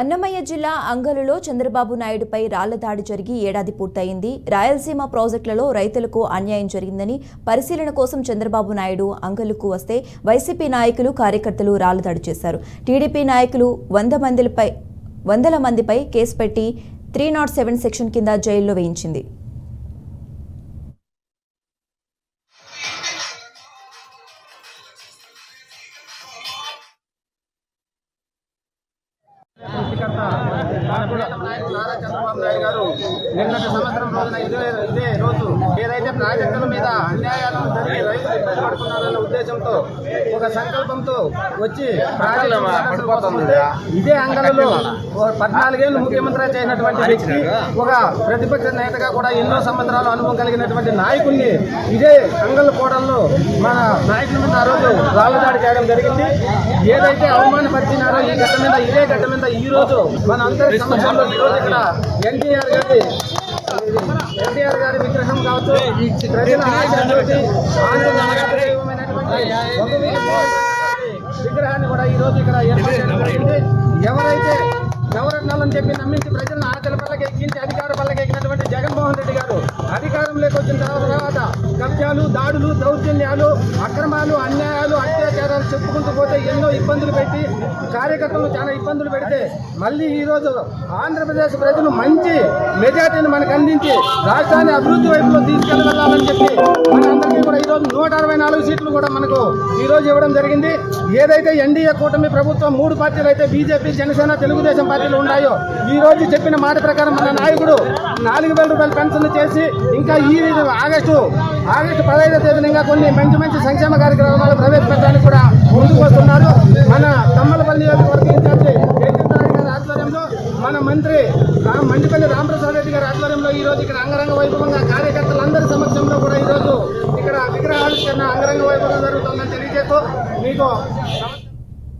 అన్నమయ్య జిల్లా అంగలులో చంద్రబాబు నాయుడుపై రాళ్ళ దాడి జరిగి ఏడాది పూర్తయింది. రాయలసీమ ప్రాజెక్టులలో రైతులకు అన్యాయం జరిగిందని పరిశీలన కోసం చంద్రబాబు నాయుడు అంగలుకు వస్తే వైసీపీ నాయకులు కార్యకర్తలు రాళ్ళ దాడి చేశారు. టీడీపీ నాయకులు వంద మందిపై వందల మందిపై కేసు పెట్టి త్రీ నాట్ సెవెన్ సెక్షన్ కింద జైల్లో వేయించింది. నారా చంద్రబాబు నాయుడు గారు నిన్నటి సంవత్సరం రోజున ఇదే ఇదే రోజు ఏదైతే ప్రాజెక్టుల మీద అన్యాయాలు జరిగి రైతులు ఇబ్బంది ఉద్దేశంతో ఒక సంకల్పంతో వచ్చి ఇదే అంగళంలో ఓ పద్నాలుగేళ్ళు ముఖ్యమంత్రి చేసినటువంటి వ్యక్తి ఒక ప్రతిపక్ష నేతగా కూడా ఎన్నో సంవత్సరాలు అనుభవం కలిగినటువంటి నాయకుడిని ఇదే అంగళ కోడల్లో మన నాయకుల ఆ రోజు రాళ్ళదాడి చేయడం జరిగింది. ఏదైతే అవమానపరిచినారో ఈ ఘట్ట మీద ఇదే ఘట్ట మీద ఈ రోజు మన అందరి సమక్షంలో ఈ రోజు ఇక్కడ ఎన్టీఆర్ గారి ఎన్టీఆర్ గారి విగ్రహం కావచ్చు ప్రజల విగ్రహాన్ని కూడా ఈ రోజు ఇక్కడ ఎవరైతే నవరత్నాలని చెప్పి నమ్మించి ప్రజలను ఆశల పల్లకి ఎక్కించి అధికార పల్లకి ఎక్కినటువంటి జగన్మోహన్ రెడ్డి గారు అధికారంలోకి వచ్చిన తర్వాత కబ్జాలు దాడులు దౌర్జన్యాలు అక్రమాలు అన్యాయాలు అత్యాచారాలు చెప్పుకుంటూ పోతే ఎన్నో ఇబ్బందులు పెట్టి కార్యకర్తలు చాలా ఇబ్బందులు పెడితే మళ్ళీ ఈరోజు ఆంధ్రప్రదేశ్ ప్రజలు మంచి మెజార్టీని మనకు అందించి రాష్ట్రాన్ని అభివృద్ధి వైపులో తీసుకెళ్ళగలాలని చెప్పి మనందరికీ కూడా ఈ రోజు నూట అరవై నాలుగు సీట్లు కూడా మనకు ఈరోజు ఇవ్వడం జరిగింది. ఏదైతే ఎన్డీఏ కూటమి ప్రభుత్వం మూడు పార్టీలు అయితే బీజేపీ జనసేన తెలుగుదేశం పార్టీలు ఉన్నాయో ఈ రోజు చెప్పిన మాట ప్రకారం మన నాయకుడు నాలుగు వేల రూపాయలు పెన్షన్ చేసి ఇంకా ఈ ఆగస్టు ఆగస్టు పదహైదో తేదీన కొన్ని మంచి మంచి సంక్షేమ కార్యక్రమాలు ప్రవేశపెట్టడానికి కూడా ముందుకు వస్తున్నారు. మన తమ్మలపల్లి నియోజకవర్గ ఇన్ఛార్జి గారి ఆధ్వర్యంలో మన మంత్రి మండిపల్లి రామప్రసాద్ రెడ్డి గారి ఆధ్వర్యంలో ఈ రోజు ఇక్కడ అంగరంగ వైభవంగా కార్యకర్తలందరి సమక్షంలో కూడా ఈరోజు ఇక్కడ విగ్రహాలు అంగరంగ వైభవం జరుగుతుందని తెలియజేస్తూ మీకు